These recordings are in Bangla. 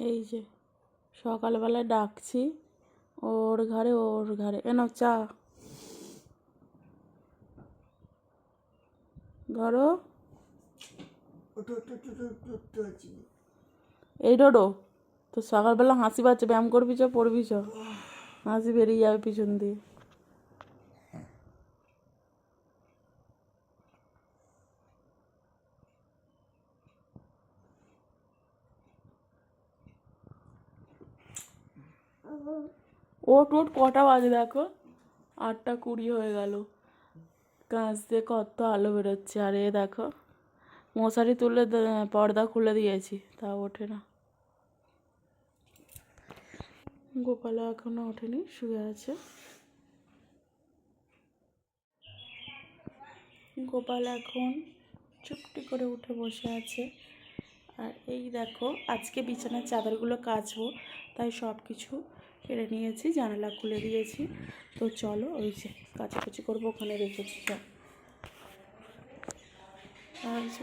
এই যে সকালবেলায় ডাকছি ওর ঘরে ওর ঘরে। এনো চা। ধরো। এই ডোডো তো সকালবেলা হাসি পাচ্ছে ব্যায়াম করবি চ পড়বি চ। হাসি বেরিয়ে যাবে পিছন দিয়ে। ওট ওট, কটা বাজে দেখো? আটটা কুড়ি হয়ে গেল। কাঁচ দিয়ে কত আলো বেরোচ্ছে। আর এ দেখো, মশারি তুলে পর্দা খুলে দিয়েছি তা ওঠে না। গোপালা এখনও ওঠেনি, শুয়ে আছে। গোপাল এখন চুপটি করে উঠে বসে আছে। আর এই দেখো, আজকে বিছানার চাদরগুলো কাচবো, তাই সব কিছু কেড়ে নিয়েছি, জানালা খুলে দিয়েছি। তো চলো ওই যে কাচাকুচি করব, ওখানে রেখেছি সব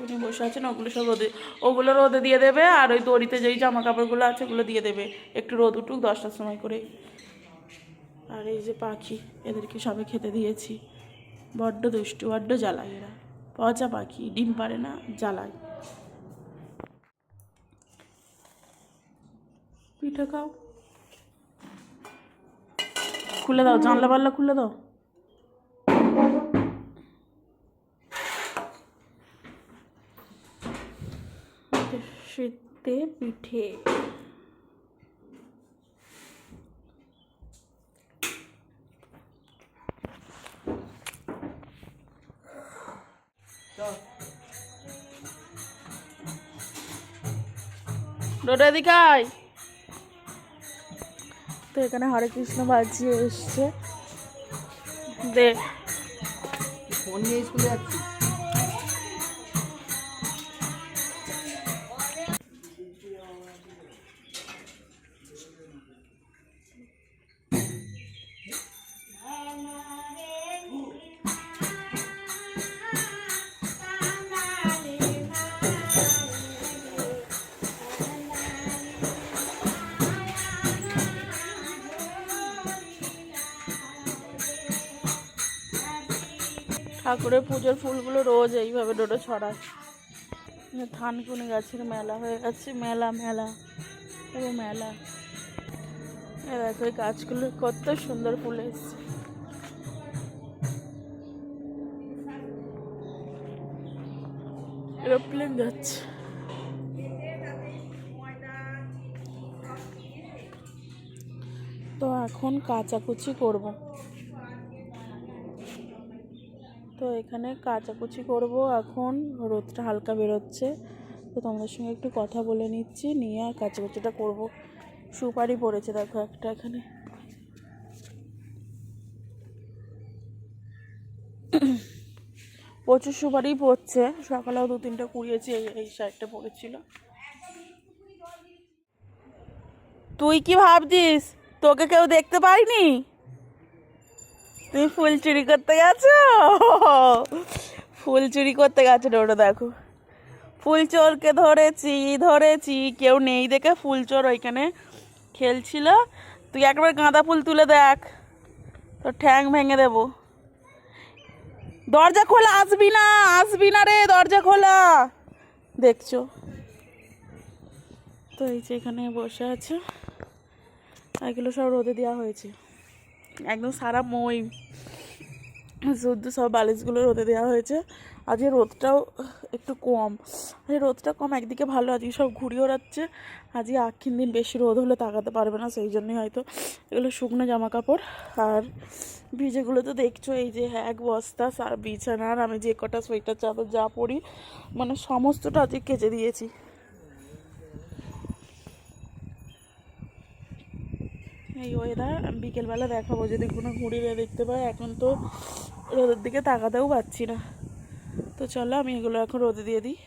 উনি বসে আছেন ওগুলো সব রোদে ওগুলো রোদে দিয়ে দেবে, আর ওই দড়িতে যেই জামা কাপড়গুলো আছে, ওগুলো দিয়ে দেবে। একটু রোদ উঠুক, দশটার সময় করে। আর এই যে পাখি, এদেরকে সবে খেতে দিয়েছি। বড্ড দুষ্টু, বড্ড জ্বালায় এরা। পচা পাখি, ডিম পারে না, জ্বালায়। পিঠে খাও। খুলে দাও জানলা পাল্লা খুলে দাও। শীতে পিঠে। ডোডো এদিকে আয়। তো এখানে হরে কৃষ্ণ বাজিয়ে এসছে। দে। ফোন নিয়ে স্কুলে যাচ্ছি ঠাকুরের পুজোর ফুলগুলো রোজ এইভাবে ডোডো ছড়ায়। এখানে থানকুনি গাছের মেলা হয়ে গেছে, মেলা মেলা, পুরো মেলা। দেখো, এই গাছগুলো কত সুন্দর ফুল এসছে। এরোপ্লেন যাচ্ছে। তো এখন কাচাকুচি করব। তো এখানে কাচাকুচি করব। এখন রোদটা হালকা বেরোচ্ছে। তো তোমাদের সঙ্গে একটু কথা বলে নিচ্ছি। নিয়ে আর কাচাকুচিটা করব। সুপারি পড়েছে দেখো একটা এখানে। প্রচুর সুপারি পড়ছে। সকালেও দু তিনটে কুড়িয়েছি এই সাইডটা পড়েছিল। তুই কি ভাবছিস? তোকে কেউ দেখতে পাইনি তুমি ফুল চুরি করতে গেছো? ফুল চুরি করতে গেছো ওটা দেখো। ফুল চোরকে ধরেছি ধরেছি, কেউ নেই দেখে ফুল চোর ওইখানে খেলছিল। তুই একবার গাঁদা ফুল তুলে দেখ তোর ঠ্যাং ভেঙে দেবো। দরজা খোলা, আসবি না আসবি না রে, দরজা খোলা। দেখছ? তো এই যে এখানে বসে আছে। এগুলো সব রোদে দেওয়া হয়েছে। একদম সারা মই। শুদ্ধ সব বালিশগুলো রোদে দেওয়া হয়েছে। আজকে রোদটাও একটু কম। আজকে রোদটা কম, একদিকে ভালো, আজকে সব ঘুরি ওড়াচ্ছে। আজকে আক্ষিন দিন বেশি রোদ হলে তাকাতে পারবে না, সেই জন্যই হয়তো এগুলো শুকনো জামা কাপড় আর ভিজেগুলো তো দেখছ, এই যে এক বস্তা বিছানার আমি যে কটা সোয়েটার চাদর যা পরি মানে সমস্তটা আজকে কেচে দিয়েছি। এই ওয়েদার আমি বিকেলবেলা দেখাবো যদি কোনো ঘুরিয়ে দেখতে পাই, এখন তো রোদের দিকে তাকাতেও পাচ্ছি না। তো চলো আমি এগুলো এখন রোদে দিয়ে দিই।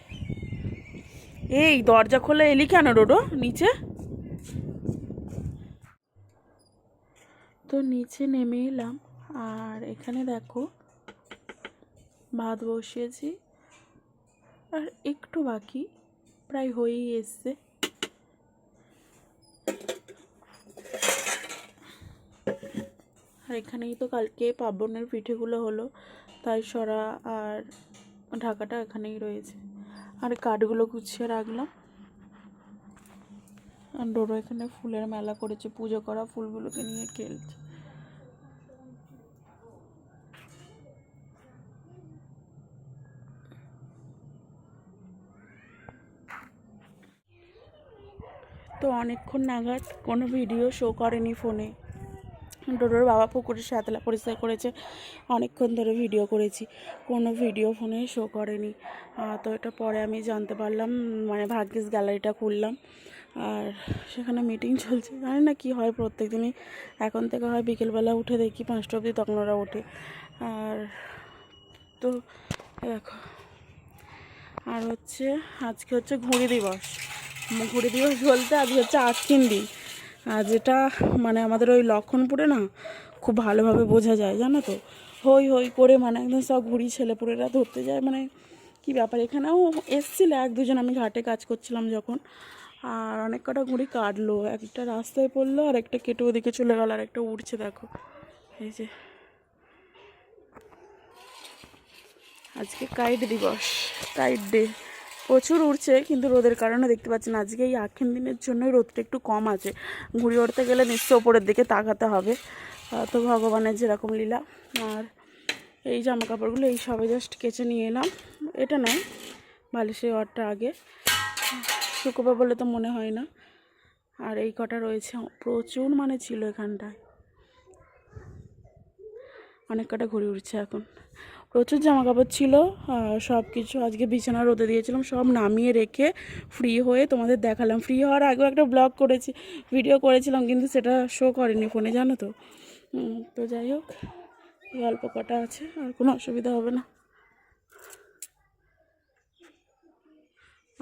এই, দরজা খোলা এলি কেন রোডো নিচে? তো নিচে নেমে এলাম, আর এখানে দেখো ভাত বসিয়েছি, আর একটু বাকি, প্রায় হয়েই এসছে। এখানেই তো কালকে পার্বণের পিঠেগুলো হলো। তাই সরা আর ঢাকাটা এখানেই রয়েছে। আর কাঠগুলো গুছিয়ে রাখলাম। আর ডোরো এখানে ফুলের মেলা করেছে। পুজো করা ফুলগুলোকে নিয়ে খেলছে। তো অনেকক্ষণ নাগাদ কোনো ভিডিও শো করেনি ফোনে। ডোডোর বাবা পুকুরে সাতলা পরিষ্কার করেছে। অনেকক্ষণ ধরে ভিডিও করেছি। কোনো ভিডিও ফোনে শো করেনি। তো এটা পরে আমি জানতে পারলাম মানে ভাগ্যিস গ্যালারিটা খুললাম। আর সেখানে মিটিং চলছে। জানি না কী হয় প্রত্যেক দিনই এখন থেকে হয় বিকেলবেলা উঠে দেখি, পাঁচটা অবধি তখন ওরা ওঠে। আর তো দেখো, আর হচ্ছে, আজকে হচ্ছে ঘুড়ি দিবস। ঘুড়ি দিবস বলতে আজকে হচ্ছে আটকিন দিন। যেটা মানে আমাদের ওই লক্ষণপুরে না খুব ভালোভাবে বোঝা যায়, জানো তো? হই হই করে মানে একদম সব ঘুড়ি ছেলেপুলেরা ধরতে যায় মানে কি ব্যাপার? এখানেও এসছিল এক দুজন, আমি ঘাটে কাজ করছিলাম যখন, আর অনেক কটা ঘুড়ি কাটলো, একটা রাস্তায় পড়ল, আর একটা কেটে ওদিকে চলে গেল, আর একটা উড়ছে, দেখো। এই যে। আজকে কাইট দিবস কাইট ডে। প্রচুর উড়ছে, কিন্তু রোদের কারণে দেখতে পাচ্ছেন আজকে এই আখেন দিনের জন্যই রোদটা একটু কম আছে। ঘুড়ি উঠতে গেলে নিশ্চয় ওপরের দিকে তাকাতে হবে। তো ভগবানের যেরকম লীলা, আর এই জামা কাপড়গুলো এই সবে জাস্ট কেচে নিয়ে এলাম। এটা নয়, বালিশের ওয়ারটা আগে। শুকোবে বলে তো মনে হয় না। আর এই কটা রয়েছে, প্রচুর মানে ছিল এখানটায়। অনেক কটা ঘুরে উঠছে এখন। প্রচুর জামা কাপড় ছিল সব কিছু আজকে বিছানা রোদে দিয়েছিলাম, সব নামিয়ে রেখে ফ্রি হয়ে তোমাদের দেখালাম। ফ্রি হওয়ার আগেও একটা ব্লগ করেছি ভিডিও করেছিলাম, কিন্তু সেটা শো করেনি ফোনে জানো তো? তো যাই হোক অল্প কটা আছে, আর কোনো অসুবিধা হবে না।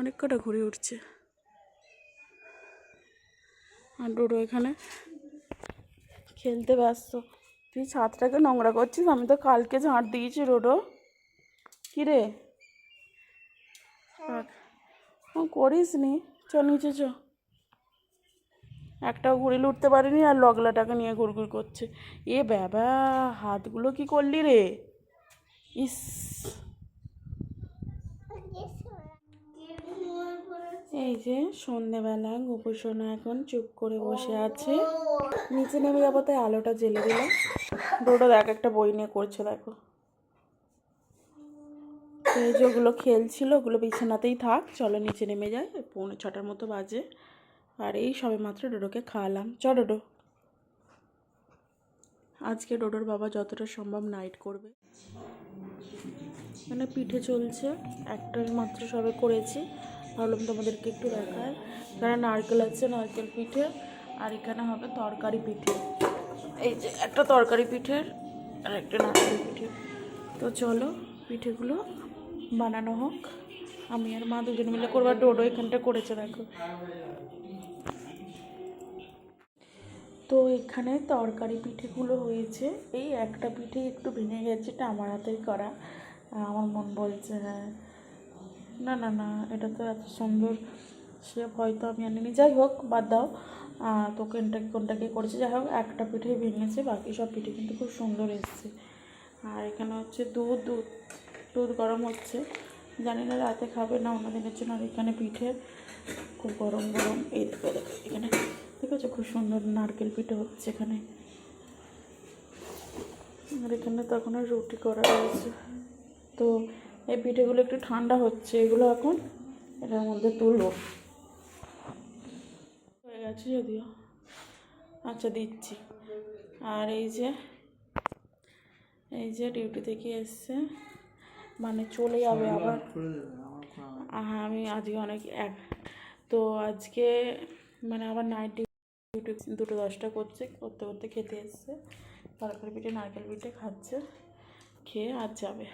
অনেক কটা ঘুরে উঠছে। আর ডোডো এখানে খেলতে ব্যস্ত। তুই ছাদটাকে নোংরা করছিস আমি তো কালকে ঝাঁট দিয়েছি রোডো কী রে? থাক। ও করিস নি? চ নিচে চ। একটাও ঘুরে উঠতে পারিনি আর লগলাটাকে নিয়ে ঘুরঘুর করছে। এ বাবা হাতগুলো কি করলি রে? ইস। এই যে সন্ধেবেলা গোপসোনা এখন চুপ করে বসে আছে। নিচে নেমে যাব তাই আলোটা জ্বেলে দিলাম। ডোডো দেখ, একটা বই নিয়ে করছে, দেখো। এই যে ওগুলো খেলছিল, ওগুলো বিছানাতেই থাক, চলো নিচে নেমে যায় পৌনে ছটার মতো বাজে। আর এই সবে মাত্র ডোডোকে খাওয়ালাম। চ, ডোডো। আজকে ডোডোর বাবা যতটা সম্ভব নাইট করবে। মানে পিঠে চলছে একটা মাত্র সবে করেছি। ভাবলাম তোমাদেরকে একটু দেখায় এখানে নারকেল আছে, নারকেল পিঠে, আর এখানে হবে তরকারি পিঠে। এই যে একটা তরকারি পিঠের আর একটা নারকেল পিঠে তো চলো পিঠেগুলো বানানো হোক। আমি আর মা দুজন মিলে করব। আর ডোডো এখানটা করেছে, দেখো। তো এখানে তরকারি পিঠেগুলো হয়েছে। এই একটা পিঠে একটু ভেঙে গেছে, এটা আমার হাতেই করা। আমার মন বলছে হ্যাঁ। না না না, এটা তো এত সুন্দর সে হয়তো আমি আনিনি। যাই হোক, বাদ দাও। তো কোনটা কোনটাকে করেছে, যাই হোক, একটা পিঠে ভেঙেছে, বাকি সব পিঠে কিন্তু খুব সুন্দর এসছে। আর এখানে হচ্ছে দুধ দুধ দুধ গরম হচ্ছে। জানি না রাতে খাবে না অন্য দিনের জন্য, আর এখানে পিঠে খুব গরম গরম। এই দেখো এখানে ঠিক আছে খুব সুন্দর নারকেল পিঠে হচ্ছে এখানে। আর এখানে তখন রুটি করা রয়েছে। তো এই পিঠেগুলো একটু ঠান্ডা হচ্ছে, এগুলো এখন এটার মধ্যে তুলবো। গেছে যদিও। আচ্ছা দিচ্ছি। আর এই যে এই যে ডিউটি থেকে এসছে। মানে চলে যাবে আবার। হ্যাঁ আমি আজকে অনেক এক। তো আজকে মানে আবার নাইট ডিউটি দুটো দশটা করছে করতে করতে খেতে এসছে। তরকারি পিঠে নারকেল পিঠে খাচ্ছে খেয়ে আর যাবে।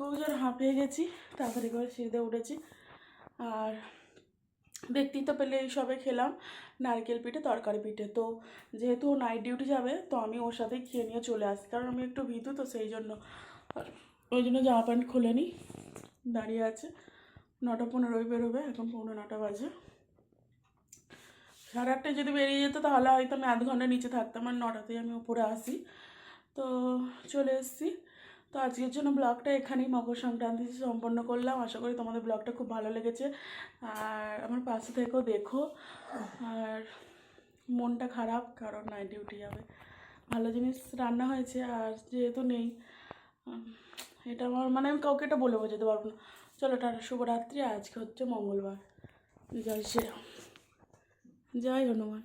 খুব জোর হাঁপিয়ে গেছি, তাড়াতাড়ি করে সিঁড়িতে উঠেছি। আর দেখতেই তো পেলে সবে খেলাম নারকেল পিঠে, তরকারি পিঠে। তো যেহেতু ও নাইট ডিউটি যাবে, তো আমি ওর সাথেই খেয়ে নিয়ে চলে আসি কারণ আমি একটু ভীতু তো সেই জন্য। ওই জন্য জামা প্যান্ট খুলে নিই দাঁড়িয়ে আছে। নটা পনেরোই বেরোবে, এখন পনেরো নটা বাজে। সাড়ে আটটায় যদি বেরিয়ে যেত তাহলে হয়তো আমি আধ ঘণ্টা নিচে থাকতাম, আর নটাতেই আমি উপরে আসি। তো চলে এসেছি। তো আজকের জন্য ব্লগটা এখানেই মকর সংক্রান্তি সম্পন্ন করলাম। আশা করি তোমাদের ব্লগটা খুব ভালো লেগেছে। আর আমার পাশে থেকেও দেখো। আর মনটা খারাপ, কারণ নাইট ডিউটি যাবে ভালো জিনিস রান্না হয়েছে, আর যেহেতু নেই এটা আমার মানে আমি কাউকে এটা বলে বোঝাতে পারব না। চলো টাটা, শুভরাত্রি। আজকে হচ্ছে মঙ্গলবার। জয় শ্রীরাম। জয় হনুমান।